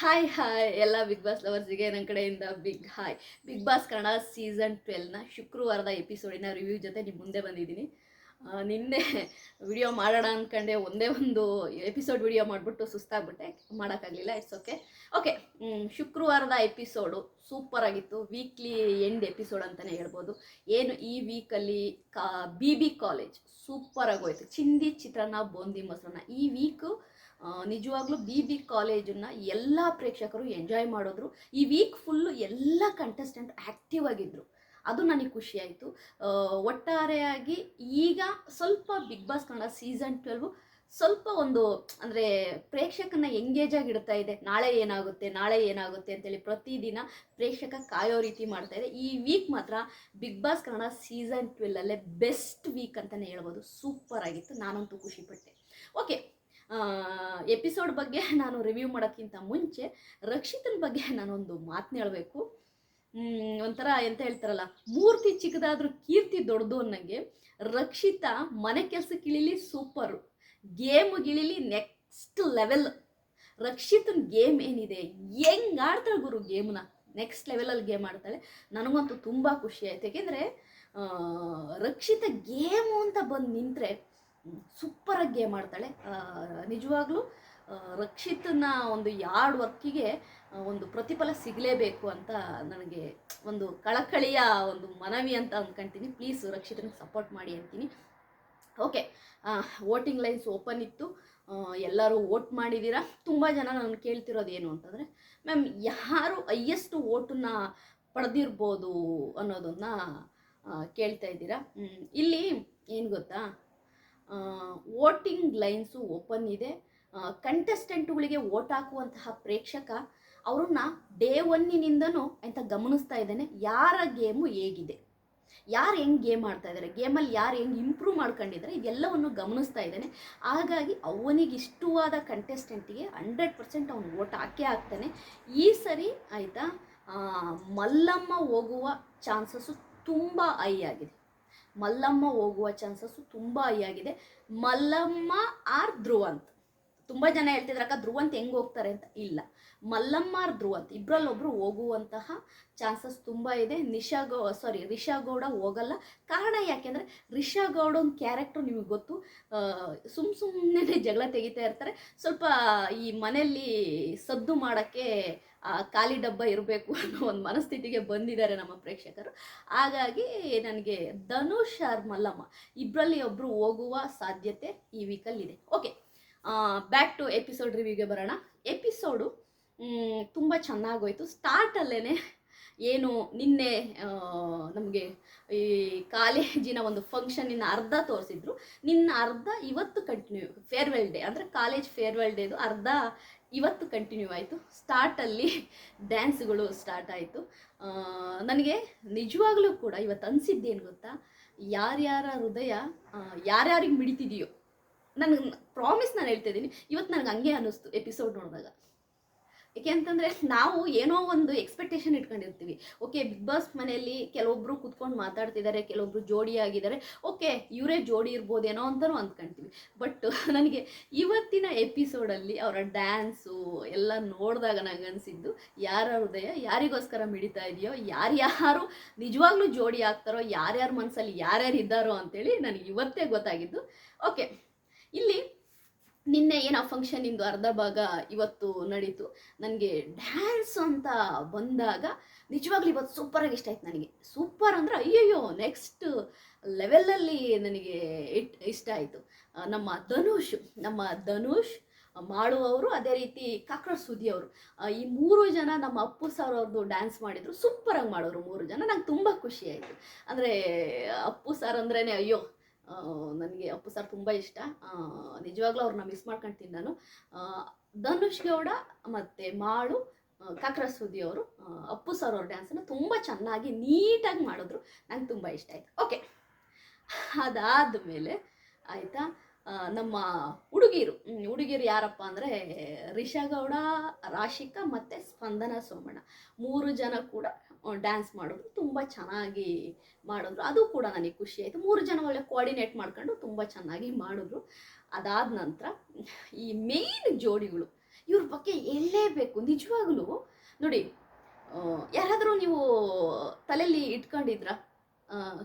Hi hi ಎಲ್ಲ big boss ಲವರ್ಸಿಗೆ ನನ್ನ ಕಡೆಯಿಂದ big hi big boss Kannada season ಟ್ವೆಲ್ನ ಶುಕ್ರವಾರದ ಎಪಿಸೋಡಿನ ರಿವ್ಯೂ ಜೊತೆ ನಿಮ್ಮ ಮುಂದೆ ಬಂದಿದ್ದೀನಿ. ನಿನ್ನೆ ವಿಡಿಯೋ ಮಾಡೋಣ ಅಂದ್ಕೊಂಡೆ ಒಂದೇ ಒಂದು ಎಪಿಸೋಡ್ ವಿಡಿಯೋ ಮಾಡಿಬಿಟ್ಟು ಸುಸ್ತಾಗ್ಬಿಟ್ಟೆ. ಮಾಡೋಕ್ಕಾಗಲಿಲ್ಲ ಇಟ್ಸ್ ಓಕೆ ಓಕೆ ಶುಕ್ರವಾರದ ಎಪಿಸೋಡು ಸೂಪರ್ ಆಗಿತ್ತು ವೀಕ್ಲಿ ಎಂಡ್ ಎಪಿಸೋಡ್ ಅಂತಲೇ ಹೇಳ್ಬೋದು. ಏನು ಈ ವೀಕಲ್ಲಿ ಕಾ ಬಿ ಬಿ ಕಾಲೇಜ್ ಸೂಪರ್ ಆಗೋಯ್ತು ಚಿಂದಿ, ಚಿತ್ರಾನ್ನ, ಬೂಂದಿ, ಮೊಸರನ್ನ. ಈ ವೀಕು ನಿಜವಾಗ್ಲೂ ಬಿ ಬಿ ಕಾಲೇಜನ್ನ ಎಲ್ಲ ಪ್ರೇಕ್ಷಕರು ಎಂಜಾಯ್ ಮಾಡಿದ್ರು. ಈ ವೀಕ್ ಫುಲ್ಲು ಎಲ್ಲ ಕಂಟೆಸ್ಟೆಂಟ್ ಆ್ಯಕ್ಟಿವ್ ಆಗಿದ್ರು. ಅದು ನನಗೆ ಖುಷಿಯಾಯಿತು. ಒಟ್ಟಾರೆಯಾಗಿ ಈಗ ಸ್ವಲ್ಪ big boss Kannada season twelve ಸ್ವಲ್ಪ ಒಂದು, ಅಂದರೆ ಪ್ರೇಕ್ಷಕನ ಎಂಗೇಜ್ ಆಗಿಡ್ತಾ ಇದೆ. ನಾಳೆ ಏನಾಗುತ್ತೆ ನಾಳೆ ಏನಾಗುತ್ತೆ ಅಂತೇಳಿ ಪ್ರತಿದಿನ ಪ್ರೇಕ್ಷಕ ಕಾಯೋ ರೀತಿ ಮಾಡ್ತಾ ಇದೆ. ಈ ವೀಕ್ ಮಾತ್ರ ಬಿಗ್ ಬಾಸ್ ಕನ್ನಡ ಸೀಸನ್ ಟ್ವೆಲ್ಲಲ್ಲೇ ಬೆಸ್ಟ್ ವೀಕ್ ಅಂತಲೇ ಹೇಳ್ಬೋದು. ಸೂಪರ್ ಆಗಿತ್ತು. ನಾನಂತೂ ಖುಷಿಪಟ್ಟೆ. ಓಕೆ ಎಪಿಸೋಡ್ ಬಗ್ಗೆ ನಾನು ರಿವ್ಯೂ ಮಾಡೋಕ್ಕಿಂತ ಮುಂಚೆ ರಕ್ಷಿತನ ಬಗ್ಗೆ ನಾನೊಂದು ಮಾತನ್ನ ಹೇಳಬೇಕು. ಒಂಥರ ಎಂತ ಹೇಳ್ತಾರಲ್ಲ, ಮೂರ್ತಿ ಚಿಕ್ಕದಾದ್ರೂ ಕೀರ್ತಿ ದೊಡ್ಡದು ಅನ್ನಂಗೆ ರಕ್ಷಿತಾ ಮನೆ ಕೆಲಸಕ್ಕೆ ಇಳಿಲಿ ಸೂಪರ್ ಗೇಮ್ ಗಿಳಿಲಿ ನೆಕ್ಸ್ಟ್ ಲೆವೆಲ್ ರಕ್ಷಿತನ ಗೇಮ್ ಏನಿದೆ, ಹೆಂಗ್ ಆಡ್ತಾಳೆ ಗುರು ಗೇಮ್ನ ನೆಕ್ಸ್ಟ್ ಲೆವೆಲಲ್ಲಿ ಗೇಮ್ ಆಡ್ತಾಳೆ. ನನಗಂತೂ ತುಂಬ ಖುಷಿ ಆಯ್ತು. ಯಾಕೆಂದರೆ ರಕ್ಷಿತ ಗೇಮು ಅಂತ ಬಂದು ನಿಂತರೆ ಸೂಪರಾಗಿ ಗೇಮ್ ಆಡ್ತಾಳೆ. ನಿಜವಾಗ್ಲೂ ರಕ್ಷಿತನ ಒಂದು ಯಾರ್ಡ್ ವರ್ಕಿಗೆ ಒಂದು ಪ್ರತಿಫಲ ಸಿಗಲೇಬೇಕು ಅಂತ ನನಗೆ ಒಂದು ಕಳಕಳಿಯ ಒಂದು ಮನವಿ ಅಂತ ಅಂದ್ಕೊಂತೀನಿ ಪ್ಲೀಸ್ ರಕ್ಷಿತನಿಗೆ ಸಪೋರ್ಟ್ ಮಾಡಿ ಅಂತೀನಿ. ಓಕೆ ವೋಟಿಂಗ್ ಲೈನ್ಸ್ ಓಪನ್ ಇತ್ತು. ಎಲ್ಲರೂ ವೋಟ್ ಮಾಡಿದ್ದೀರಾ ತುಂಬ ಜನ ನಾನು ಕೇಳ್ತಿರೋದು ಏನು ಅಂತಂದರೆ, ಮ್ಯಾಮ್ ಯಾರು ಹೈಯೆಸ್ಟ್ ವೋಟನ್ನ ಪಡೆದಿರ್ಬೋದು ಅನ್ನೋದನ್ನ ಕೇಳ್ತಾ ಇದ್ದೀರಾ? ಇಲ್ಲಿ ಏನು ಗೊತ್ತಾ? ವೋಟಿಂಗ್ ಲೈನ್ಸು ಓಪನ್ ಇದೆ. ಕಂಟೆಸ್ಟೆಂಟ್ಗಳಿಗೆ ವೋಟ್ ಹಾಕುವಂತಹ ಪ್ರೇಕ್ಷಕ ಅವ್ರನ್ನ ಡೇ ಒನ್ನಿನಿಂದನೂ ಅಂತ ಗಮನಿಸ್ತಾ ಇದ್ದಾನೆ, ಯಾರ ಗೇಮು ಹೇಗಿದೆ, ಯಾರು ಹೆಂಗೆ ಗೇಮ್ ಆಡ್ತಾ ಇದ್ದಾರೆ ಗೇಮಲ್ಲಿ ಯಾರು ಹೆಂಗೆ ಇಂಪ್ರೂವ್ ಮಾಡ್ಕೊಂಡಿದ್ದಾರೆ ಇದೆಲ್ಲವನ್ನು ಗಮನಿಸ್ತಾ ಇದ್ದಾನೆ. ಹಾಗಾಗಿ ಅವನಿಗೆ ಇಷ್ಟವಾದ ಕಂಟೆಸ್ಟೆಂಟಿಗೆ ಹಂಡ್ರೆಡ್ ಪರ್ಸೆಂಟ್ ಅವ್ನು ವೋಟ್ ಹಾಕೇ ಹಾಕ್ತಾನೆ ಈ ಸರಿ ಆಯಿತಾ ಮಲ್ಲಮ್ಮ ಹೋಗುವ ಚಾನ್ಸಸ್ಸು ತುಂಬ ಹೈ ಆಗಿದೆ. ಮಲ್ಲಮ್ಮ ಹೋಗುವ ಚಾನ್ಸಸ್ಸು ತುಂಬ ಹೈ ಆಗಿದೆ. ಮಲ್ಲಮ್ಮ ಆರ್ ಧ್ರುವಂತ್. ತುಂಬ ಜನ ಹೇಳ್ತಿದ್ರು, ಅಕ್ಕ ಧ್ರುವಂತ್ ಹೆಂಗೆ ಹೋಗ್ತಾರೆ ಅಂತ? ಇಲ್ಲ. ಮಲ್ಲಮ್ಮಾರ್ ಧ್ರುವಂತ್ ಇಬ್ಬರಲ್ಲೊಬ್ಬರು ಹೋಗುವಂತಹ ಚಾನ್ಸಸ್ ತುಂಬ ಇದೆ. ನಿಶಾ ಗೌ ಸಾರಿ ರಿಷಾ ಗೌಡ ಹೋಗಲ್ಲ. ಕಾರಣ ಯಾಕೆಂದರೆ ರಿಷಾ ಒಂದು ಕ್ಯಾರೆಕ್ಟರ್ ನಿಮಗೆ ಗೊತ್ತು. ಸುಮ್ಮ ಸುಮ್ಮನೆ ಜಗಳ ತೆಗಿತಾ ಇರ್ತಾರೆ. ಸ್ವಲ್ಪ ಈ ಮನೆಯಲ್ಲಿ ಸದ್ದು ಮಾಡೋಕ್ಕೆ, ಆ, ಖಾಲಿ ಡಬ್ಬ ಇರಬೇಕು ಅನ್ನೋ ಒಂದು ಮನಸ್ಥಿತಿಗೆ ಬಂದಿದ್ದಾರೆ ನಮ್ಮ ಪ್ರೇಕ್ಷಕರು. ಹಾಗಾಗಿ ನನಗೆ ಧನುಷ್ ಆರ್ ಮಲ್ಲಮ್ಮ ಇಬ್ಬರಲ್ಲಿ ಒಬ್ಬರು ಹೋಗುವ ಸಾಧ್ಯತೆ ಈ ವೀಕಲ್ಲಿದೆ ಓಕೆ ಬ್ಯಾಕ್ ಟು ಎಪಿಸೋಡ್ ರಿವ್ಯೂಗೆ ಬರೋಣ. ಎಪಿಸೋಡು ತುಂಬ ಚೆನ್ನಾಗೋಯ್ತು. ಸ್ಟಾರ್ಟಲ್ಲೇ ಏನು ನಿನ್ನೆ ನಮಗೆ ಈ ಕಾಲೇಜಿನ ಒಂದು ಫಂಕ್ಷನಿನ ಅರ್ಧ ತೋರಿಸಿದ್ರು. ನಿನ್ನ ಅರ್ಧ ಇವತ್ತು ಕಂಟಿನ್ಯೂ ಫೇರ್ವೆಲ್ ಡೇ ಅಂದರೆ ಕಾಲೇಜ್ ಫೇರ್ವೆಲ್ ಡೇದು ಅರ್ಧ ಇವತ್ತು ಕಂಟಿನ್ಯೂ ಆಯಿತು. ಸ್ಟಾರ್ಟಲ್ಲಿ ಡ್ಯಾನ್ಸ್ಗಳು ಸ್ಟಾರ್ಟ್ ಆಯಿತು. ನನಗೆ ನಿಜವಾಗ್ಲೂ ಕೂಡ ಇವತ್ತು ಅನಿಸಿದ್ದೇನು ಗೊತ್ತಾ? ಯಾರ್ಯಾರ ಹೃದಯ ಯಾರ್ಯಾರಿಗೆ ಮಿಡಿತಿದೆಯೋ, ನನಗೆ ಪ್ರಾಮಿಸ್ ನಾನು ಹೇಳ್ತಾ ಇದ್ದೀನಿ ಇವತ್ತು ನನಗೆ ಹಂಗೆ ಅನ್ನಿಸ್ತು ಎಪಿಸೋಡ್ ನೋಡಿದಾಗ. ಏಕೆ ಅಂತಂದರೆ ನಾವು ಏನೋ ಒಂದು ಎಕ್ಸ್ಪೆಕ್ಟೇಷನ್ ಇಟ್ಕೊಂಡಿರ್ತೀವಿ. ಓಕೆ ಬಿಗ್ ಬಾಸ್ ಮನೆಯಲ್ಲಿ ಕೆಲವೊಬ್ಬರು ಕುತ್ಕೊಂಡು ಮಾತಾಡ್ತಿದ್ದಾರೆ ಕೆಲವೊಬ್ಬರು ಜೋಡಿ ಆಗಿದ್ದಾರೆ ಓಕೆ ಇವರೇ ಜೋಡಿ ಇರ್ಬೋದೇನೋ ಅಂತಲೂ ಅಂದ್ಕೊಂತೀವಿ. ಬಟ್ ನನಗೆ ಇವತ್ತಿನ ಎಪಿಸೋಡಲ್ಲಿ ಅವರ ಡ್ಯಾನ್ಸು ಎಲ್ಲ ನೋಡಿದಾಗ ನನಗೆ ಅನಿಸಿದ್ದು, ಯಾರ ಹೃದಯ? ಯಾರಿಗೋಸ್ಕರ ಮಿಡಿತಾ ಇದೆಯೋ? ಯಾರ್ಯಾರು ನಿಜವಾಗ್ಲೂ ಜೋಡಿ ಆಗ್ತಾರೋ? ಯಾರ್ಯಾರ ಮನಸ್ಸಲ್ಲಿ ಯಾರ್ಯಾರು ಇದ್ದಾರೋ ಅಂತೇಳಿ ನನಗೆ ಇವತ್ತೇ ಗೊತ್ತಾಗಿದ್ದು. ಓಕೆ ಇಲ್ಲಿ ನಿನ್ನೆ ಏನೋ ಫಂಕ್ಷನಿಂದು ಅರ್ಧ ಭಾಗ ಇವತ್ತು ನಡೀತು. ನನಗೆ ಡ್ಯಾನ್ಸ್ ಅಂತ ಬಂದಾಗ ನಿಜವಾಗ್ಲೂ ಇವತ್ತು ಸೂಪರಾಗಿ ಇಷ್ಟ ಆಯ್ತು ನನಗೆ. ಸೂಪರ್ ಅಂದರೆ ಅಯ್ಯಯ್ಯೋ ನೆಕ್ಸ್ಟ್ ಲೆವೆಲಲ್ಲಿ ನನಗೆ ಇಟ್, ಇಷ್ಟ ಆಯಿತು. ನಮ್ಮ ಧನುಷ್ ನಮ್ಮ ಧನುಷ್ ಮಾಡುವವರು ಅದೇ ರೀತಿ ಕಾಕ್ರೋಚ್ ಸುದಿ ಅವರು. ಈ ಮೂರು ಜನ ನಮ್ಮ ಅಪ್ಪು ಸರ್ ಅವ್ರದ್ದು ಡ್ಯಾನ್ಸ್ ಮಾಡಿದರು. ಸೂಪರಾಗಿ ಮಾಡೋರು ಮೂರು ಜನ. ನಂಗೆ ತುಂಬ ಖುಷಿ ಆಯಿತು. ಅಂದರೆ ಅಪ್ಪು ಸರ್ ಅಂದ್ರೇ ಅಯ್ಯೋ ನನಗೆ ಅಪ್ಪು ಸರ್ ತುಂಬ ಇಷ್ಟ. ನಿಜವಾಗ್ಲೂ ಅವ್ರನ್ನ ಮಿಸ್ ಮಾಡ್ಕೊಳ್ತೀನಿ ನಾನು. ಧನುಷ್ ಗೌಡ ಮತ್ತು ಮಾಳು ಕಾಕ್ರ ಸುದ್ದಿ ಅವರು ಅಪ್ಪು ಸರ್ ಅವ್ರ ಡ್ಯಾನ್ಸನ್ನು ತುಂಬ ಚೆನ್ನಾಗಿ ನೀಟಾಗಿ ಮಾಡಿದ್ರು. ನಂಗೆ ತುಂಬ ಇಷ್ಟ ಆಯಿತು. ಓಕೆ ಅದಾದ ಮೇಲೆ ಆಯಿತಾ ನಮ್ಮ ಹುಡುಗಿರು. ಹುಡುಗಿರು ಯಾರಪ್ಪ ಅಂದರೆ ರಿಷಾ ಗೌಡ, ರಾಶಿಕಾ ಮತ್ತು ಸ್ಪಂದನ ಸೋಮಣ್ಣ. ಮೂರು ಜನ ಕೂಡ ಡ್ಯಾನ್ಸ್ ಮಾಡಿದ್ರು ತುಂಬ ಚೆನ್ನಾಗಿ ಮಾಡಿದ್ರು. ಅದು ಕೂಡ ನನಗೆ ಖುಷಿ ಆಯಿತು. ಮೂರು ಜನ ಒಳ್ಳೆ ಕೋಆರ್ಡಿನೇಟ್ ಮಾಡ್ಕೊಂಡು ತುಂಬ ಚೆನ್ನಾಗಿ ಮಾಡಿದ್ರು. ಅದಾದ ನಂತರ ಈ ಮೇನ್ ಜೋಡಿಗಳು ಇವ್ರ ಬಗ್ಗೆ ಹೇಳಲೇಬೇಕು ನಿಜವಾಗ್ಲೂ ನೋಡಿ ಯಾರಾದರೂ ನೀವು ತಲೆಯಲ್ಲಿ ಇಟ್ಕೊಂಡಿದ್ರ?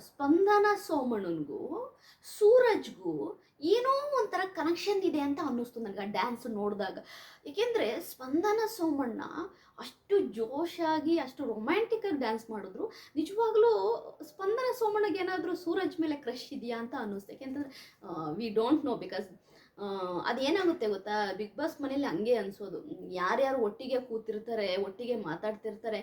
ಸ್ಪಂದನ ಸೋಮಣ್ಣನಿಗೂ ಸೂರಜ್ಗೂ ಏನೋ ಒಂಥರ ಕನೆಕ್ಷನ್ ಇದೆ ಅಂತ ಅನ್ನಿಸ್ತು ನನಗೆ ಆ ಡ್ಯಾನ್ಸ್ ನೋಡಿದಾಗ. ಏಕೆಂದರೆ ಸ್ಪಂದನ ಸೋಮಣ್ಣ ಅಷ್ಟು ಜೋಶಾಗಿ ಅಷ್ಟು ರೊಮ್ಯಾಂಟಿಕಾಗಿ ಡ್ಯಾನ್ಸ್ ಮಾಡಿದ್ರು. ನಿಜವಾಗ್ಲೂ ಸ್ಪಂದನ ಸೋಮಣ್ಣಗೆ ಏನಾದರೂ ಸೂರಜ್ ಮೇಲೆ ಕ್ರಶ್ ಇದೆಯಾ ಅಂತ ಅನ್ನಿಸ್ತು. ಯಾಕೆಂದರೆ ವಿ ಡೋಂಟ್ ನೋ ಬಿಕಾಸ್ ಅದೇನಾಗುತ್ತೆ ಗೊತ್ತಾ? ಬಿಗ್ ಬಾಸ್ ಮನೇಲಿ ಹಂಗೆ ಅನ್ಸೋದು. ಯಾರ್ಯಾರು ಒಟ್ಟಿಗೆ ಕೂತಿರ್ತಾರೆ, ಒಟ್ಟಿಗೆ ಮಾತಾಡ್ತಿರ್ತಾರೆ,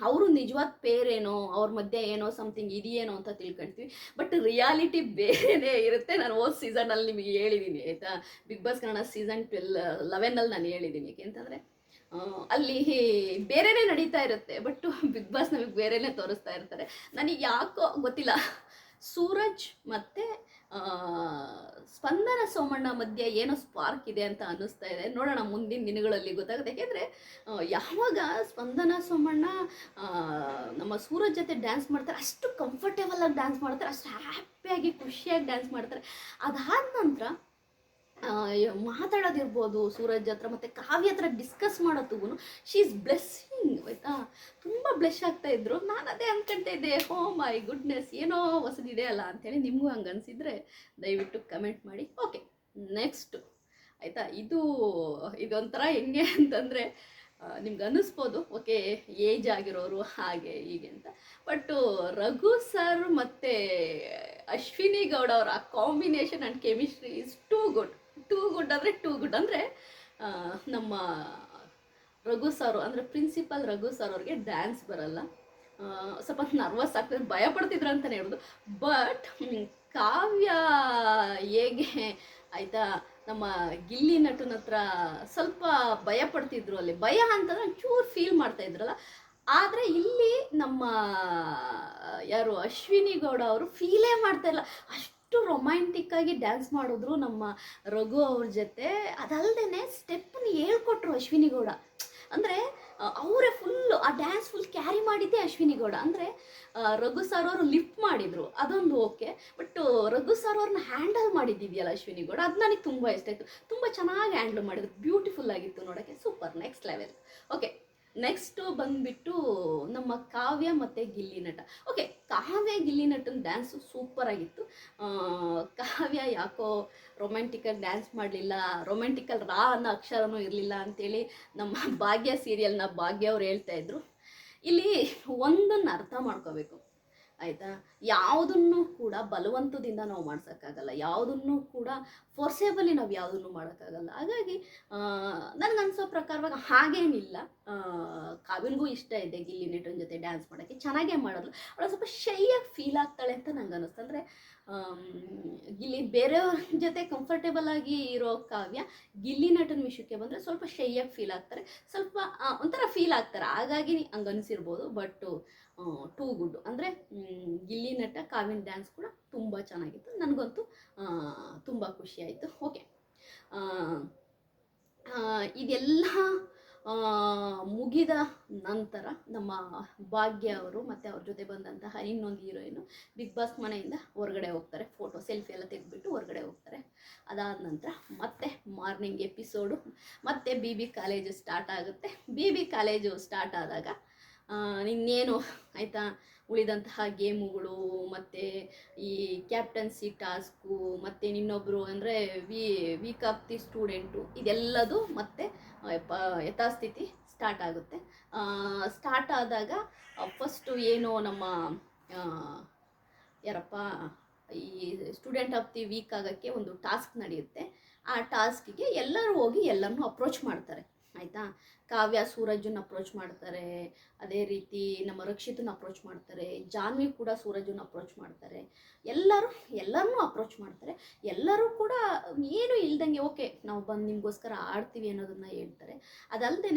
ಅವರು ನಿಜವಾದ ಪೇರೇನೋ ಅವ್ರ ಮಧ್ಯೆ ಏನೋ ಸಮಥಿಂಗ್ ಇದೆಯೇನೋ ಅಂತ ತಿಳ್ಕೊಳ್ತೀವಿ ಬಟ್ ರಿಯಾಲಿಟಿ ಬೇರೆನೇ ಇರುತ್ತೆ. ನಾನು ಹೋದ ಸೀಸನಲ್ಲಿ ನಿಮಗೆ ಹೇಳಿದ್ದೀನಿ ಆಯಿತಾ? Big boss Kannada season twelve ಲೆವೆನಲ್ಲಿ ನಾನು ಹೇಳಿದ್ದೀನಿ ಯಾಕೆಂತಂದರೆ ಅಲ್ಲಿ ಬೇರೆನೇ ನಡೀತಾ ಇರುತ್ತೆ. ಬಟ್ ಬಿಗ್ ಬಾಸ್ ನಮಗೆ ಬೇರೆನೇ ತೋರಿಸ್ತಾ ಇರ್ತಾರೆ. ನನಗೆ ಯಾಕೋ ಗೊತ್ತಿಲ್ಲ. ಸೂರಜ್ ಮತ್ತು ಸ್ಪಂದನ ಸೋಮಣ್ಣ ಮಧ್ಯೆ ಏನೋ ಸ್ಪಾರ್ಕ್ ಇದೆ ಅಂತ ಅನ್ನಿಸ್ತಾ ಇದೆ. ನೋಡೋಣ ಮುಂದಿನ ದಿನಗಳಲ್ಲಿ ಗೊತ್ತಾಗುತ್ತೆ. ಯಾಕೆಂದರೆ ಯಾವಾಗ ಸ್ಪಂದನ ಸೋಮಣ್ಣ ನಮ್ಮ ಸೂರಜ್ ಜೊತೆ ಡ್ಯಾನ್ಸ್ ಮಾಡ್ತಾರೆ, ಅಷ್ಟು ಕಂಫರ್ಟೇಬಲ್ ಆಗಿ ಡ್ಯಾನ್ಸ್ ಮಾಡ್ತಾರೆ, ಅಷ್ಟು ಹ್ಯಾಪಿಯಾಗಿ ಖುಷಿಯಾಗಿ ಡ್ಯಾನ್ಸ್ ಮಾಡ್ತಾರೆ. ಅದಾದ ನಂತರ ಮಾತಾಡೋದಿರ್ಬೋದು ಸೂರಜ್ ಹತ್ರ ಮತ್ತು ಕಾವ್ಯ ಹತ್ರ ಡಿಸ್ಕಸ್ ಮಾಡೋದು ಶಿ ಈಸ್ ಬ್ಲೆಸ್ಸಿಂಗ್ ಆಯಿತಾ? ತುಂಬ ಬ್ಲೆಶ್ ಆಗ್ತಾ ಇದ್ರು. ನಾನು ಅದೇ ಅನ್ಕೊಂತ ಇದ್ದೆ, ಹೋ ಮೈ ಗುಡ್ನೆಸ್ ಏನೋ ಹೊಸದಿದೆ ಅಲ್ಲ? ಅಂಥೇಳಿ ನಿಮಗೂ ಹಂಗೆ ಅನಿಸಿದ್ರೆ ದಯವಿಟ್ಟು ಕಮೆಂಟ್ ಮಾಡಿ. ಓಕೆ ನೆಕ್ಸ್ಟು ಆಯಿತಾ? ಇದು, ಇದೊಂಥರ ಹೆಂಗೆ ಅಂತಂದರೆ ನಿಮ್ಗೆ ಅನ್ನಿಸ್ಬೋದು ಓಕೆ ಏಜ್ ಆಗಿರೋರು ಹಾಗೆ, ಹೀಗೆ ಅಂತ. ಬಟ್ಟು ರಘು ಸರ್ ಮತ್ತು ಅಶ್ವಿನಿ ಗೌಡ ಅವರ ಆ combination and chemistry is too good too good ಅಂದರೆ ಟೂ ಗುಡ್ ಅಂದರೆ ನಮ್ಮ ರಘು ಸರ್, ಅಂದರೆ ಪ್ರಿನ್ಸಿಪಲ್ ರಘು ಸರ್ ಅವ್ರಿಗೆ ಡ್ಯಾನ್ಸ್ ಬರಲ್ಲ ಸ್ವಲ್ಪ ನರ್ವಸ್ ಆಗ್ತದೆ ಭಯ ಪಡ್ತಿದ್ರು ಅಂತಲೇ ಹೇಳೋದು ಬಟ್ ಕಾವ್ಯ ಹೇಗೆ ಆಯಿತಾ, ನಮ್ಮ ಗಿಲ್ಲಿ ನಟನ ಹತ್ರ ಸ್ವಲ್ಪ ಭಯ ಪಡ್ತಿದ್ರು ಅಲ್ಲಿ. ಭಯ ಅಂತಂದ್ರೆ ಚೂರು ಫೀಲ್ ಮಾಡ್ತಾ ಇದ್ರಲ್ಲ. ಆದರೆ ಇಲ್ಲಿ ನಮ್ಮ, ಯಾರು, ಅಶ್ವಿನಿ ಗೌಡ ಅವರು ಫೀಲೇ ಮಾಡ್ತಾ ಇಲ್ಲ. ಅಷ್ಟು ರೊಮ್ಯಾಂಟಿಕ್ ಆಗಿ ಡ್ಯಾನ್ಸ್ ಮಾಡಿದ್ರು ನಮ್ಮ ರಘು ಅವ್ರ ಜೊತೆ. ಅದಲ್ಲದೆ ಸ್ಟೆಪ್ನ ಹೇಳ್ಕೊಟ್ರು ಅಶ್ವಿನಿ ಗೌಡ. ಅಂದರೆ ಅವರೇ ಫುಲ್ ಆ ಡ್ಯಾನ್ಸ್ ಫುಲ್ ಕ್ಯಾರಿ ಮಾಡಿದ್ದೆ ಅಶ್ವಿನಿ ಗೌಡ. ಅಂದರೆ ರಘು ಸರ್ ಅವರು ಲಿಫ್ಟ್ ಮಾಡಿದ್ರು. ಅದೊಂದು ಓಕೆ ಬಟ್ ರಘು ಸರ್ ಅವ್ರನ್ನ ಹ್ಯಾಂಡಲ್ ಮಾಡಿದ್ದಿದೆಯಲ್ಲ ಅಶ್ವಿನಿ ಗೌಡ? ಅದು ನನಗೆ ತುಂಬ ಇಷ್ಟ ಆಯಿತು. ತುಂಬ ಚೆನ್ನಾಗಿ ಹ್ಯಾಂಡಲ್ ಮಾಡಿದ್ರು. ಬ್ಯೂಟಿಫುಲ್ ಆಗಿತ್ತು ನೋಡೋಕ್ಕೆ. Super next level okay next ಬಂದುಬಿಟ್ಟು ನಮ್ಮ ಕಾವ್ಯ ಮತ್ತು ಗಿಲ್ಲಿ ನಟ. ಓಕೆ ಕಾವ್ಯ, ಗಿಲ್ಲಿ ನಟನ ಡ್ಯಾನ್ಸು ಸೂಪರ್ ಆಗಿತ್ತು. ಕಾವ್ಯ ಯಾಕೋ ರೊಮ್ಯಾಂಟಿಕಲ್ ಡ್ಯಾನ್ಸ್ ಮಾಡಲಿಲ್ಲ ರೊಮ್ಯಾಂಟಿಕಲ್ ರಾ ಅನ್ನೋ ಅಕ್ಷರನೂ ಇರಲಿಲ್ಲ ಅಂತೇಳಿ ನಮ್ಮ ಭಾಗ್ಯ ಸೀರಿಯಲ್ನ ಭಾಗ್ಯ ಅವ್ರು ಹೇಳ್ತಾ ಇದ್ರು. ಇಲ್ಲಿ ಒಂದನ್ನು ಅರ್ಥ ಮಾಡ್ಕೋಬೇಕು. ಆಯಿತಾ? ಯಾವುದನ್ನು ಕೂಡ ಬಲವಂತದಿಂದ ನಾವು ಮಾಡ್ಸೋಕ್ಕಾಗಲ್ಲ. ಯಾವುದನ್ನು ಕೂಡ ಫೋರ್ಸೇಬಲಿ ನಾವು ಯಾವುದನ್ನು ಮಾಡೋಕ್ಕಾಗಲ್ಲ. ಹಾಗಾಗಿ ನನಗನ್ಸೋ ಪ್ರಕಾರವಾಗಿ ಹಾಗೇನಿಲ್ಲ. ಆ, ಕಾವ್ಯನಿಗೂ ಇಷ್ಟ ಇದೆ ಗಿಲ್ಲಿ ನಟನ ಜೊತೆ ಡ್ಯಾನ್ಸ್ ಮಾಡೋಕ್ಕೆ. ಚೆನ್ನಾಗೇ ಮಾಡೋದು ಅವಳು ಸ್ವಲ್ಪ ಶೈಯಾಗಿ ಫೀಲ್ ಆಗ್ತಾಳೆ ಅಂತ ನಂಗೆ ಅನ್ನಿಸ್ತು ಅಂದರೆ ಗಿಲ್ಲಿ ಬೇರೆಯವ್ರ ಜೊತೆ ಕಂಫರ್ಟೇಬಲ್ ಆಗಿ ಇರೋ ಕಾವ್ಯ ಗಿಲ್ಲಿ ನಟನ ವಿಷಯಕ್ಕೆ ಬಂದರೆ ಸ್ವಲ್ಪ ಶೈಯಾಗಿ ಫೀಲ್ ಆಗ್ತಾರೆ. ಸ್ವಲ್ಪ ಒಂಥರ ಫೀಲ್ ಆಗ್ತಾರೆ. ಹಾಗಾಗಿ ಹಂಗೆ ಅನಿಸಿರ್ಬೋದು ಬಟ್ ಟೂ ಗುಡ್ ಅಂದರೆ ಗಿಲ್ಲಿ ನಟ, ಕಾವ್ಯನ ಡ್ಯಾನ್ಸ್ ಕೂಡ ತುಂಬ ಚೆನ್ನಾಗಿತ್ತು. ನನಗಂತೂ ತುಂಬ ಖುಷಿಯಾಯಿತು ಓಕೆ ಇದೆಲ್ಲ ಮುಗಿದ ನಂತರ ನಮ್ಮ ಭಾಗ್ಯ ಅವರು ಮತ್ತು ಅವ್ರ ಜೊತೆ ಬಂದಂತಹ ಇನ್ನೊಂದು ಹೀರೋಯಿನು ಬಿಗ್ ಬಾಸ್ ಮನೆಯಿಂದ ಹೊರಗಡೆ ಹೋಗ್ತಾರೆ. ಫೋಟೋ ಸೆಲ್ಫಿ ಎಲ್ಲ ತೆಗೆದ್ಬಿಟ್ಟು ಹೊರಗಡೆ ಹೋಗ್ತಾರೆ. ಅದಾದ ನಂತರ ಮತ್ತೆ ಮಾರ್ನಿಂಗ್ ಎಪಿಸೋಡು ಮತ್ತೆ ಬಿ ಬಿ ಕಾಲೇಜು ಸ್ಟಾರ್ಟ್ ಆಗುತ್ತೆ. ಬಿ ಬಿ ಕಾಲೇಜು ಸ್ಟಾರ್ಟ್ ಆದಾಗ ಇನ್ನೇನು ಆಯಿತಾ? ಉಳಿದಂತಹ ಗೇಮುಗಳು, ಮತ್ತು ಈ ಕ್ಯಾಪ್ಟನ್ಸಿ ಟಾಸ್ಕು ಮತ್ತು ಇನ್ನೊಬ್ಬರು ಅಂದರೆ ವಿ ವೀಕ್ ಆಫ್ ದಿ ಸ್ಟೂಡೆಂಟು ಇದೆಲ್ಲದು ಮತ್ತೆ ಪ- ಯಥಾಸ್ಥಿತಿ ಸ್ಟಾರ್ಟ್ ಆಗುತ್ತೆ. ಸ್ಟಾರ್ಟ್ ಆದಾಗ ಫಸ್ಟು ಏನು ನಮ್ಮ ಯಾರಪ್ಪ, ಈ ಸ್ಟೂಡೆಂಟ್ ಆಫ್ ದಿ ವೀಕ್ ಆಗೋಕ್ಕೆ ಒಂದು ಟಾಸ್ಕ್ ನಡೆಯುತ್ತೆ. ಆ ಟಾಸ್ಕಿಗೆ ಎಲ್ಲರೂ ಹೋಗಿ ಎಲ್ಲರನ್ನೂ ಅಪ್ರೋಚ್ ಮಾಡ್ತಾರೆ. ಆಯಿತಾ? ಕಾವ್ಯ ಸೂರಜನ್ನು ಅಪ್ರೋಚ್ ಮಾಡ್ತಾರೆ. ಅದೇ ರೀತಿ ನಮ್ಮ ರಕ್ಷಿತನ ಅಪ್ರೋಚ್ ಮಾಡ್ತಾರೆ. ಜಾನ್ವಿ ಕೂಡ ಸೂರಜನ್ನು ಅಪ್ರೋಚ್ ಮಾಡ್ತಾರೆ. ಎಲ್ಲರೂ, ಎಲ್ಲರನ್ನೂ ಅಪ್ರೋಚ್ ಮಾಡ್ತಾರೆ. ಎಲ್ಲರೂ ಕೂಡ ಏನು ಇಲ್ದಂಗೆ, ಓಕೆ, ನಾವು ಬಂದು ನಿಮಗೋಸ್ಕರ ಆಡ್ತೀವಿ ಅನ್ನೋದನ್ನು ಹೇಳ್ತಾರೆ. ಅದಲ್ಲದೆ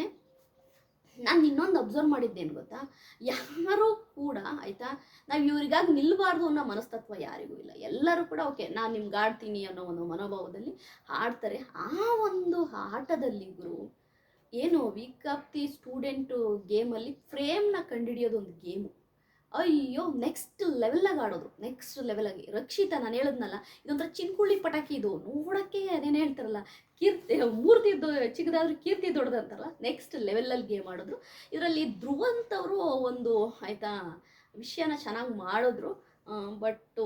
ನಾನು ಇನ್ನೊಂದು ಅಬ್ಸರ್ವ್ ಮಾಡಿದ್ದೇನು ಗೊತ್ತಾ? ಯಾರೂ ಕೂಡ, ಆಯಿತಾ? ನಾವು ಇವರಿಗಾಗಿ ನಿಲ್ಲಬಾರ್ದು ಅನ್ನೋ ಮನಸ್ತತ್ವ ಯಾರಿಗೂ ಇಲ್ಲ. ಎಲ್ಲರೂ ಕೂಡ, ಓಕೆ, ನಾನು ನಿಮ್ಗೆ ಆಡ್ತೀನಿ ಅನ್ನೋ ಒಂದು ಮನೋಭಾವದಲ್ಲಿ ಆಡ್ತಾರೆ ಆ ಒಂದು ಆಟದಲ್ಲಿ ಗುರು ಏನು ವೀಕ್ ಆಫ್ ದಿ ಸ್ಟೂಡೆಂಟು ಗೇಮಲ್ಲಿ ಫ್ರೇಮ್ನ ಕಂಡುಹಿಡಿಯೋದು ಒಂದು ಗೇಮು ಅಯ್ಯೋ ನೆಕ್ಸ್ಟ್ ಲೆವೆಲಾಗಿ ಆಡೋದು. ನೆಕ್ಸ್ಟ್ ಲೆವೆಲಾಗಿ ರಕ್ಷಿತಾ, ನಾನು ಹೇಳಿದ್ನಲ್ಲ, ಇದೊಂಥರ ಚಿನ್ಕುಳ್ಳಿ ಪಟಾಕಿ ಇದು. ನೋಡೋಕ್ಕೆ ಅದೇನೇ ಹೇಳ್ತಾರಲ್ಲ, ಕೀರ್ತಿ, ಮೂರ್ತಿ ಚಿಕ್ಕದಾದ್ರೂ ಕೀರ್ತಿ ದೊಡ್ಡದಂತಾರಲ್ಲ ನೆಕ್ಸ್ಟ್ ಲೆವೆಲಲ್ಲಿ ಗೇಮ್ ಆಡೋದು. ಇದರಲ್ಲಿ ಧ್ರುವಂತವರು ಒಂದು, ಆಯಿತಾ, ವಿಷಯನ ಚೆನ್ನಾಗಿ ಮಾಡಿದ್ರು. ಬಟ್ಟು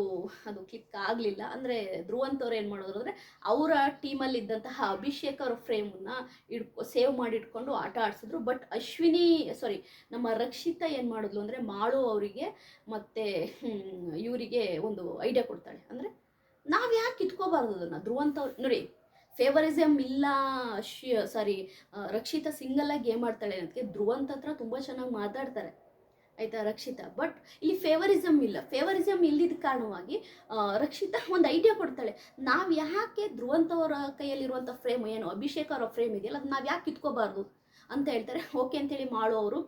ಅದು ಕ್ಲಿಕ್ ಆಗಲಿಲ್ಲ. ಅಂದರೆ ಧ್ರುವಂತವ್ರು ಏನು ಮಾಡಿದ್ರು ಅಂದರೆ ಅವರ ಟೀಮಲ್ಲಿದ್ದಂತಹ ಅಭಿಷೇಕ್ ಅವ್ರ ಫ್ರೇಮನ್ನ ಇಟ್ಕೊ ಸೇವ್ ಮಾಡಿ ಇಟ್ಕೊಂಡು ಆಟ ಆಡಿಸಿದ್ರು. ಬಟ್ ಅಶ್ವಿನಿ ಸಾರಿ ನಮ್ಮ ರಕ್ಷಿತ ಏನು ಮಾಡಿದ್ಲು ಅಂದರೆ ಮಾಳು ಅವರಿಗೆ ಮತ್ತು ಇವರಿಗೆ ಒಂದು ಐಡಿಯಾ ಕೊಡ್ತಾಳೆ. ಅಂದರೆ ನಾವು ಯಾಕೆ ಇಟ್ಕೋಬಾರ್ದು ಅದನ್ನು? ಧ್ರುವಂತವ್ರು, ನೋಡಿ ಫೇವರಿಸಮ್ ಇಲ್ಲ ಅಶ್ವಿ ಸಾರಿ ರಕ್ಷಿತಾ ಸಿಂಗಲಾಗಿ ಗೇಮ್ ಆಡ್ತಾಳೆ ಅನ್ನೋದಕ್ಕೆ ಧ್ರುವಂತ ಹತ್ರ ತುಂಬ ಚೆನ್ನಾಗಿ ಮಾತಾಡ್ತಾರೆ. ಆಯಿತಾ, ರಕ್ಷಿತಾ. ಬಟ್ ಇಲ್ಲಿ ಫೇವರಿಸಮ್ ಇಲ್ಲ. ಫೇವರಿಸಮ್ ಇಲ್ಲದ ಕಾರಣವಾಗಿ ರಕ್ಷಿತಾ ಒಂದು ಐಡಿಯಾ ಕೊಡ್ತಾಳೆ. ನಾವು ಯಾಕೆ ಧ್ರುವಂತವರ ಕೈಯಲ್ಲಿರುವಂಥ ಫ್ರೇಮ್ ಏನು ಅಭಿಷೇಕ ಅವರ ಫ್ರೇಮ್ ಇದೆಯಲ್ಲ ಅದು ನಾವು ಯಾಕೆ ಇಟ್ಕೋಬಾರ್ದು ಅಂತ ಹೇಳ್ತಾರೆ. ಓಕೆ ಅಂತೇಳಿ ಮಾಡು ಅವರು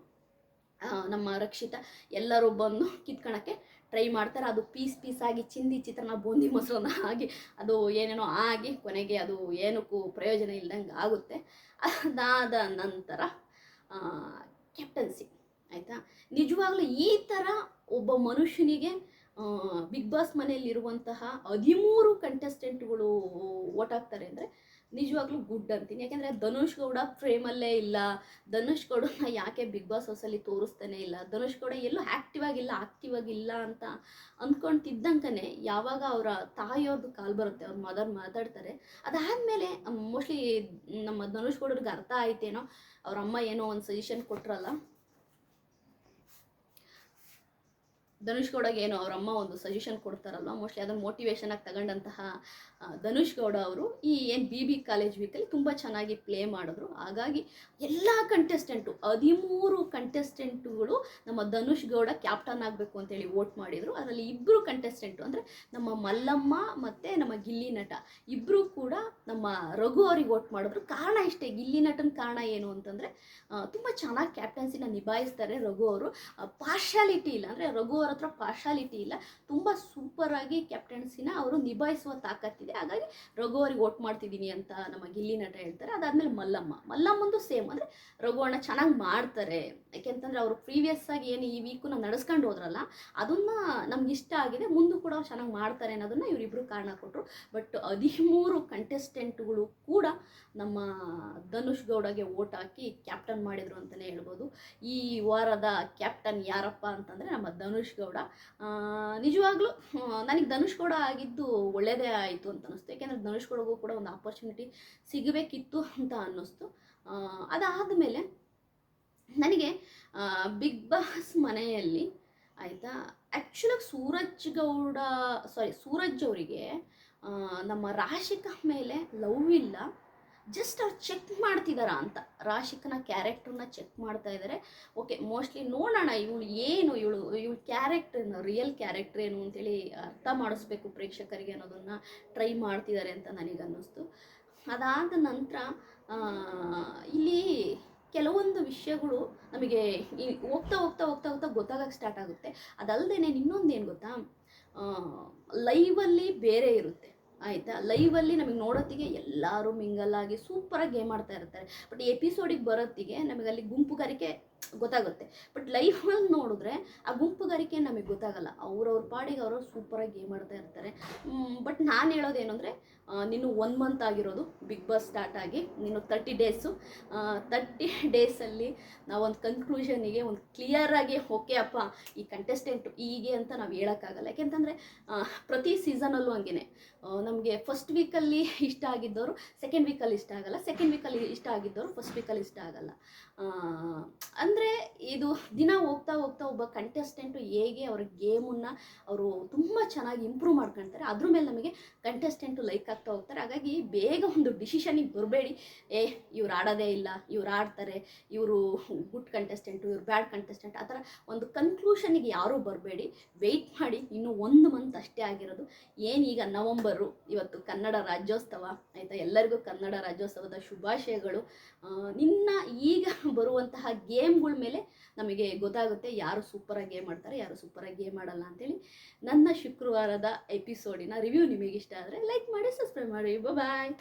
ನಮ್ಮ ರಕ್ಷಿತಾ. ಎಲ್ಲರೂ ಬಂದು ಕಿತ್ಕೊಳಕ್ಕೆ ಟ್ರೈ ಮಾಡ್ತಾರೆ. ಅದು ಪೀಸ್ ಪೀಸ್ ಆಗಿ ಚಿಂದಿ ಚಿತ್ರಾನ್ನ ಬೂಂದಿ ಮೊಸರನ್ನ ಆಗಿ ಅದು ಏನೇನೋ ಆಗಿ ಕೊನೆಗೆ ಅದು ಏನಕ್ಕೂ ಪ್ರಯೋಜನ ಇಲ್ದಂಗೆ ಆಗುತ್ತೆ. ಅದಾದ ನಂತರ ಕ್ಯಾಪ್ಟನ್ಸಿ ಆಯಿತಾ? ನಿಜವಾಗ್ಲೂ ಈ ಥರ ಒಬ್ಬ ಮನುಷ್ಯನಿಗೆ ಬಿಗ್ ಬಾಸ್ ಮನೆಯಲ್ಲಿರುವಂತಹ ಹದಿಮೂರು ಕಂಟೆಸ್ಟೆಂಟ್ಗಳು ಓಟ್ ಆಗ್ತಾರೆ ಅಂದರೆ ನಿಜವಾಗ್ಲೂ ಗುಡ್ ಅಂತೀನಿ. ಯಾಕೆಂದರೆ ಧನುಷ್ ಗೌಡ ಫ್ರೇಮಲ್ಲೇ ಇಲ್ಲ. ಧನುಷ್ ಗೌಡನ ಯಾಕೆ ಬಿಗ್ ಬಾಸ್ ಹೌಸಲ್ಲಿ ತೋರಿಸ್ತಾನೆ ಇಲ್ಲ? ಧನುಷ್ ಗೌಡ ಎಲ್ಲೂ ಆ್ಯಕ್ಟಿವ್ ಆಗಿಲ್ಲ ಆಕ್ಟಿವ್ ಆಗಿಲ್ಲ ಅಂತ ಅಂದ್ಕೊಂತಿದ್ದಂಕನೆ ಯಾವಾಗ ಅವರ ತಾಯಿಯವ್ರದ್ದು ಕಾಲು ಬರುತ್ತೆ, ಅವ್ರ ಮದರ್ ಮಾತಾಡ್ತಾರೆ. ಅದಾದಮೇಲೆ, ಮೋಸ್ಟ್ಲಿ ನಮ್ಮ ಧನುಷ್ ಗೌಡರಿಗೆ ಅರ್ಥ ಆಯ್ತೇನೋ, ಅವ್ರ ಅಮ್ಮ ಏನೋ ಒಂದು ಸಜೆಷನ್ ಕೊಟ್ರಲ್ಲ ಧನುಷ್ ಏನು ಅವ್ರ ಅಮ್ಮ ಒಂದು ಸಜೆಷನ್ ಕೊಡ್ತಾರಲ್ವ? ಮೋಸ್ಟ್ಲಿ ಅದನ್ನು ಮೋಟಿವೇಶನ್ ಆಗಿ ತಗೊಂಡಂತಹ ಧನುಷ್ ಗೌಡ ಅವರು ಈ ಏನು ಬಿ ಬಿ ಕಾಲೇಜ್ ವೀಕಲ್ಲಿ ತುಂಬ ಚೆನ್ನಾಗಿ ಪ್ಲೇ ಮಾಡಿದ್ರು. ಹಾಗಾಗಿ ಎಲ್ಲ ಕಂಟೆಸ್ಟೆಂಟು ಹದಿಮೂರು ಕಂಟೆಸ್ಟೆಂಟುಗಳು ನಮ್ಮ ಧನುಷ್ ಗೌಡ ಕ್ಯಾಪ್ಟನ್ ಆಗಬೇಕು ಅಂತೇಳಿ ವೋಟ್ ಮಾಡಿದರು. ಅದರಲ್ಲಿ ಇಬ್ಬರು ಕಂಟೆಸ್ಟೆಂಟು ಅಂದರೆ ನಮ್ಮ ಮಲ್ಲಮ್ಮ ಮತ್ತು ನಮ್ಮ ಗಿಲ್ಲಿ ನಟ. ಇಬ್ಬರು ಕೂಡ ನಮ್ಮ ರಘು ಅವ್ರಿಗೆ ವೋಟ್ ಮಾಡಿದ್ರು. ಕಾರಣ ಇಷ್ಟೇ, ಗಿಲ್ಲಿ ನಟನ ಕಾರಣ ಏನು ಅಂತಂದರೆ ತುಂಬ ಚೆನ್ನಾಗಿ ಕ್ಯಾಪ್ಟನ್ಸಿನ ನಿಭಾಯಿಸ್ತಾರೆ ರಘು ಅವರು. ಪಾರ್ಶಾಲಿಟಿ ಇಲ್ಲ ಅಂದರೆ ರಘು ಅವ್ರ ಹತ್ರ ಪಾರ್ಶಾಲಿಟಿ ಇಲ್ಲ. ತುಂಬ ಸೂಪರಾಗಿ ಕ್ಯಾಪ್ಟನ್ಸಿನ ಅವರು ನಿಭಾಯಿಸುವ ತಾಕತ್ತಿದೆ ಹಾಗಾಗಿ ರಘು ಅವ್ರಿಗೆ ವೋಟ್ ಮಾಡ್ತಿದ್ದೀನಿ ಅಂತ ನಮ್ಮ ಗಿಲ್ಲಿ ನಟ ಹೇಳ್ತಾರೆ. ಅದಾದಮೇಲೆ ಮಲ್ಲಮ್ಮ. ಮಲ್ಲಮ್ಮಂದು ಸೇಮ್ ಅಂದರೆ ರಘುವಣ್ಣ ಚೆನ್ನಾಗಿ ಮಾಡ್ತಾರೆ. ಯಾಕೆಂತಂದರೆ ಅವರು ಪ್ರೀವಿಯಸ್ ಆಗಿ ಏನು ಈ ವೀಕು ನಾವು ನಡೆಸ್ಕೊಂಡು ಹೋದ್ರಲ್ಲ, ಅದನ್ನು ನಮ್ಗೆ ಇಷ್ಟ ಆಗಿದೆ, ಮುಂದೆ ಕೂಡ ಅವ್ರು ಚೆನ್ನಾಗಿ ಮಾಡ್ತಾರೆ ಅನ್ನೋದನ್ನು ಇವರಿಬ್ಬರು ಕಾರಣ ಕೊಟ್ಟರು ಬಟ್ ಹದಿಮೂರು ಕಂಟೆಸ್ಟೆಂಟ್ಗಳು ಕೂಡ ನಮ್ಮ ಧನುಷ್ ಗೌಡಗೆ ವೋಟ್ ಹಾಕಿ ಕ್ಯಾಪ್ಟನ್ ಮಾಡಿದರು ಅಂತಲೇ ಹೇಳ್ಬೋದು. ಈ ವಾರದ ಕ್ಯಾಪ್ಟನ್ ಯಾರಪ್ಪ ಅಂತಂದರೆ ನಮ್ಮ ಧನುಷ್ ಗೌಡ. ನಿಜವಾಗ್ಲೂ ನನಗೆ ಧನುಷ್ ಗೌಡ ಆಗಿದ್ದು ಒಳ್ಳೆಯದೇ ಆಯಿತು ಅಂತ ಅನ್ನಿಸ್ತು ಯಾಕೆಂದರೆ ಧನುಷ್ ಗೌಡಗೂ ಕೂಡ ಒಂದು ಆಪರ್ಚುನಿಟಿ ಸಿಗಬೇಕಿತ್ತು ಅಂತ ಅನ್ನಿಸ್ತು. ಅದಾದಮೇಲೆ ನನಗೆ ಬಿಗ್ ಬಾಸ್ ಮನೆಯಲ್ಲಿ ಆಯಿತಾ ಆ್ಯಕ್ಚುಲಾಗಿ ಸೂರಜ್ ಗೌಡ ಸಾರಿ ಸೂರಜ್ ಅವರಿಗೆ ನಮ್ಮ ರಾಶಿಕಾ ಮೇಲೆ ಲವ್ ಇಲ್ಲ. ಜಸ್ಟ್ ಅವ್ರು ಚೆಕ್ ಮಾಡ್ತಿದ್ದಾರಾ ಅಂತ. ರಾಶಿಕನ ಕ್ಯಾರೆಕ್ಟರ್ನ ಚೆಕ್ ಮಾಡ್ತಾ ಇದ್ದಾರೆ ಓಕೆ ಮೋಸ್ಟ್ಲಿ ನೋಡೋಣ ಇವಳು ಏನು, ಇವಳು, ಇವಳ ಕ್ಯಾರೆಕ್ಟರ್ ರಿಯಲ್ ಕ್ಯಾರೆಕ್ಟರ್ ಏನು ಅಂತೇಳಿ ಅರ್ಥ ಮಾಡಿಸ್ಬೇಕು ಪ್ರೇಕ್ಷಕರಿಗೆ ಅನ್ನೋದನ್ನು ಟ್ರೈ ಮಾಡ್ತಿದ್ದಾರೆ ಅಂತ ನನಗೆ ಅನ್ನಿಸ್ತು ಅದಾದ ನಂತರ ಇಲ್ಲಿ ಕೆಲವೊಂದು ವಿಷಯಗಳು ನಮಗೆ ಈ ಹೋಗ್ತಾ ಹೋಗ್ತಾ ಹೋಗ್ತಾ ಹೋಗ್ತಾ ಗೊತ್ತಾಗಕ್ಕೆ ಸ್ಟಾರ್ಟ್ ಆಗುತ್ತೆ. ಅದಲ್ಲದೆ ಇನ್ನೊಂದು ಏನು ಗೊತ್ತಾ? ಲೈವಲ್ಲಿ ಬೇರೆ ಇರುತ್ತೆ. ಆಯಿತಾ? ಲೈವಲ್ಲಿ ನಮಗೆ ನೋಡೋತ್ತಿಗೆ ಎಲ್ಲರೂ ಮಿಂಗಲ್ ಆಗಿ ಸೂಪರಾಗಿ ಗೇಮ್ ಆಡ್ತಾ ಇರ್ತಾರೆ. ಬಟ್ ಎಪಿಸೋಡಿಗೆ ಬರೋತ್ತಿಗೆ ನಮಗೆ ಅಲ್ಲಿ ಗುಂಪುಗಾರಿಕೆ ಗೊತ್ತಾಗುತ್ತೆ. ಬಟ್ ಲೈಫಲ್ಲಿ ನೋಡಿದ್ರೆ ಆ ಗುಂಪುಗಾರಿಕೆ ನಮಗೆ ಗೊತ್ತಾಗಲ್ಲ. ಅವ್ರವ್ರ ಪಾಡಿಗೆ ಅವರು ಸೂಪರಾಗಿ ಗೇಮ್ ಆಡ್ತಾ ಇರ್ತಾರೆ. ಬಟ್ ನಾನು ಹೇಳೋದೇನು ಅಂದರೆ ನೀನು ಒನ್ ಮಂತ್ ಆಗಿರೋದು ಬಿಗ್ ಬಾಸ್ ಸ್ಟಾರ್ಟ್ ಆಗಿ, ನೀನು ತರ್ಟಿ ಡೇಸು ತರ್ಟಿ ಡೇಸಲ್ಲಿ ನಾವೊಂದು ಕನ್ಕ್ಲೂಷನಿಗೆ ಒಂದು ಕ್ಲಿಯರಾಗಿ ಓಕೆ ಅಪ್ಪ, ಈ ಕಂಟೆಸ್ಟೆಂಟ್ ಹೀಗೆ ಅಂತ ನಾವು ಹೇಳೋಕ್ಕಾಗಲ್ಲ. ಯಾಕೆಂತಂದರೆ ಪ್ರತಿ ಸೀಸನಲ್ಲೂ ಹಂಗೆ ನಮಗೆ ಫಸ್ಟ್ ವೀಕಲ್ಲಿ ಇಷ್ಟ ಆಗಿದ್ದವರು ಸೆಕೆಂಡ್ ವೀಕಲ್ಲಿ ಇಷ್ಟ ಆಗಲ್ಲ ಸೆಕೆಂಡ್ ವೀಕಲ್ಲಿ ಇಷ್ಟ ಆಗಿದ್ದವರು ಫಸ್ಟ್ ವೀಕಲ್ಲಿ ಇಷ್ಟ ಆಗಲ್ಲ. ಅಂದರೆ ಇದು ದಿನ ಹೋಗ್ತಾ ಹೋಗ್ತಾ ಒಬ್ಬ ಕಂಟೆಸ್ಟೆಂಟು ಹೇಗೆ ಅವ್ರ ಗೇಮನ್ನು ಅವರು ತುಂಬ ಚೆನ್ನಾಗಿ ಇಂಪ್ರೂವ್ ಮಾಡ್ಕೊಳ್ತಾರೆ ಅದ್ರ ಮೇಲೆ ನಮಗೆ ಕಂಟೆಸ್ಟೆಂಟು ಲೈಕ್ ಆಗ್ತಾ ಹೋಗ್ತಾರೆ. ಹಾಗಾಗಿ ಬೇಗ ಒಂದು ಡಿಸಿಷನಿಗೆ ಬರಬೇಡಿ. ಏ, ಇವ್ರು ಆಡೋದೇ ಇಲ್ಲ, ಇವ್ರು ಆಡ್ತಾರೆ, ಇವರು ಗುಡ್ ಕಂಟೆಸ್ಟೆಂಟು ಇವ್ರು ಬ್ಯಾಡ್ ಕಂಟೆಸ್ಟೆಂಟ್ ಆ ಥರ ಒಂದು ಕನ್ಕ್ಲೂಷನಿಗೆ ಯಾರೂ ಬರಬೇಡಿ. ವೆಯ್ಟ್ ಮಾಡಿ, ಇನ್ನೂ ಒಂದು ಮಂತ್ ಅಷ್ಟೇ ಆಗಿರೋದು. ಏನೀಗ ನವಂಬರು ಇವತ್ತು ಕನ್ನಡ ರಾಜ್ಯೋತ್ಸವ, ಆಯಿತಾ? ಎಲ್ಲರಿಗೂ ಕನ್ನಡ ರಾಜ್ಯೋತ್ಸವದ ಶುಭಾಶಯಗಳು. ನಿನ್ನ ಈಗ ಬರುವಂತಹ ಗೇಮ್ಗಳ ಮೇಲೆ ನಮಗೆ ಗೊತ್ತಾಗುತ್ತೆ ಯಾರು ಸೂಪರಾಗಿ ಗೇಮ್ ಆಡ್ತಾರೆ, ಯಾರು ಸೂಪರಾಗಿ ಗೇಮ್ ಆಡಲ್ಲ ಅಂತೇಳಿ. ನನ್ನ ಶುಕ್ರವಾರದ ಎಪಿಸೋಡಿನ ರಿವ್ಯೂ ನಿಮಗೆ ಇಷ್ಟ ಆದರೆ ಲೈಕ್ ಮಾಡಿ ಸಬ್ಸ್ಕ್ರೈಬ್ ಮಾಡಿ. ಬಾಯ್